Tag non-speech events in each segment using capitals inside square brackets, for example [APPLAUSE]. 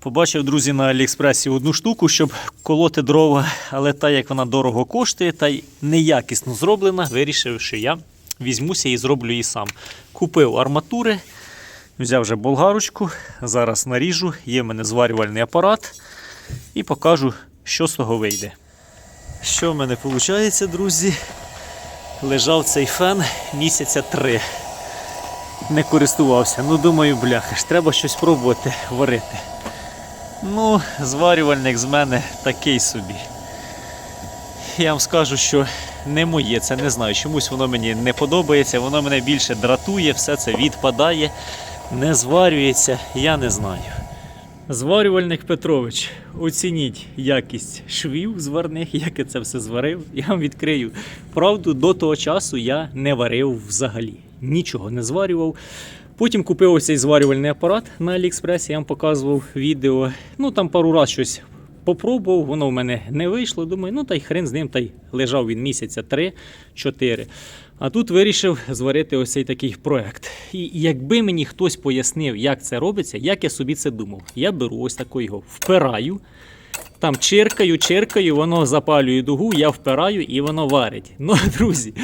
Побачив, друзі, на Аліекспресі одну штуку, щоб колоти дрова, але та як вона дорого коштує та й неякісно зроблена, вирішив, що я візьмуся і зроблю її сам. Купив арматури, взяв вже болгарочку, зараз наріжу, є в мене зварювальний апарат і покажу, що з того вийде. Що в мене виходить, друзі? Лежав цей фен місяця три. Не користувався. Ну, думаю, бляха, ж треба щось пробувати варити. Ну, зварювальник з мене такий собі. Я вам скажу, що не моє, це не знаю. Чомусь воно мені не подобається, воно мене більше дратує, все це відпадає, не зварюється, я не знаю. Зварювальник Петрович, оцініть якість швів зварних, як я це все зварив. Я вам відкрию. Правду, до того часу я не варив взагалі. Нічого не зварював. Потім купив ось цей зварювальний апарат на Аліекспресі, я вам показував відео. Ну там пару разів щось попробував, воно в мене не вийшло. Думаю, ну та й хрен з ним, та й лежав він місяця 3-4. А тут вирішив зварити ось цей такий проект. І якби мені хтось пояснив, як це робиться, як я собі це думав, я беру ось такий його, впираю. Там чиркаю, чиркаю, воно запалює дугу, я впираю і воно варить. Ну, [LAUGHS] друзі,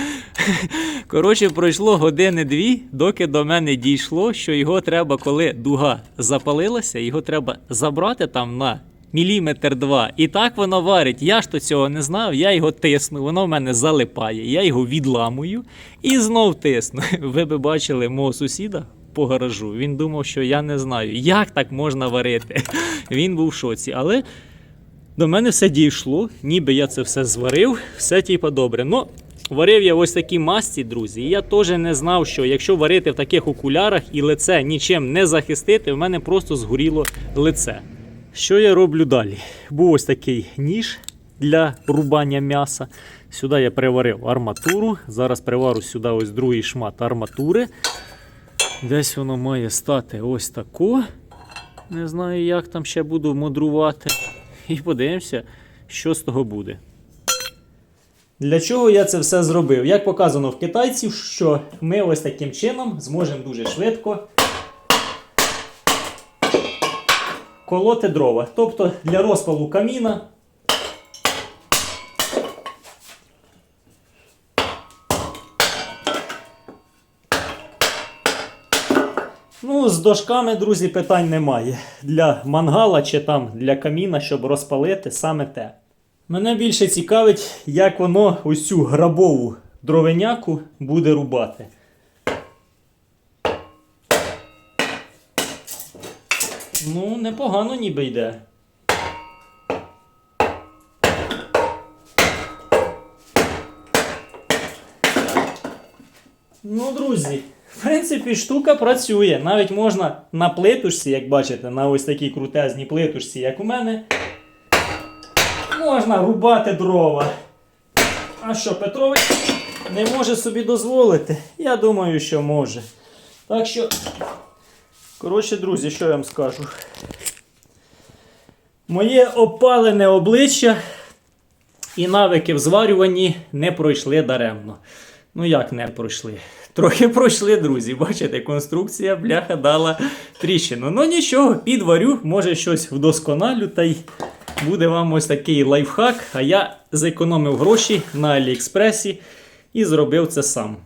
коротше, пройшло години-дві, доки до мене дійшло, що його треба, коли дуга запалилася, його треба забрати там на міліметр два. І так воно варить. Я ж то цього не знав, я його тисну, воно в мене залипає, я його відламую і знов тисну. [LAUGHS] Ви би бачили мого сусіда по гаражу. Він думав, що я не знаю, як так можна варити. [LAUGHS] Він був в шоці. Але до мене все дійшло, ніби я це все зварив, все типа добре. Ну, варив я ось такі масці, друзі. І я теж не знав, що якщо варити в таких окулярах і лице нічим не захистити, в мене просто згоріло лице. Що я роблю далі? Був ось такий ніж для рубання м'яса. Сюди я приварив арматуру. Зараз приварю сюди ось другий шмат арматури. Десь воно має стати ось тако. Не знаю, як там ще буду мудрувати. І подивимося, що з того буде. Для чого я це все зробив? Як показано в китайців, що ми ось таким чином зможемо дуже швидко колоти дрова. Тобто для розпалу каміна. Ну, з дошками, друзі, питань немає. Для мангала чи там для каміна, щоб розпалити саме те. Мене більше цікавить, як воно ось цю грабову дровеняку буде рубати. Ну, непогано ніби йде. Ну, друзі, принципі, штука працює. Навіть можна на плитушці, як бачите, на ось такій крутезній плитушці, як у мене. Можна рубати дрова. А що, Петрович не може собі дозволити? Я думаю, що може. Так що, коротше, друзі, що я вам скажу? Моє опалене обличчя і навики в зварюванні не пройшли даремно. Ну як не пройшли? Трохи пройшли, друзі. Бачите, конструкція бляха дала тріщину. Ну нічого, підварю, може щось вдосконалю та й буде вам ось такий лайфхак. А я зекономив гроші на Аліекспресі і зробив це сам.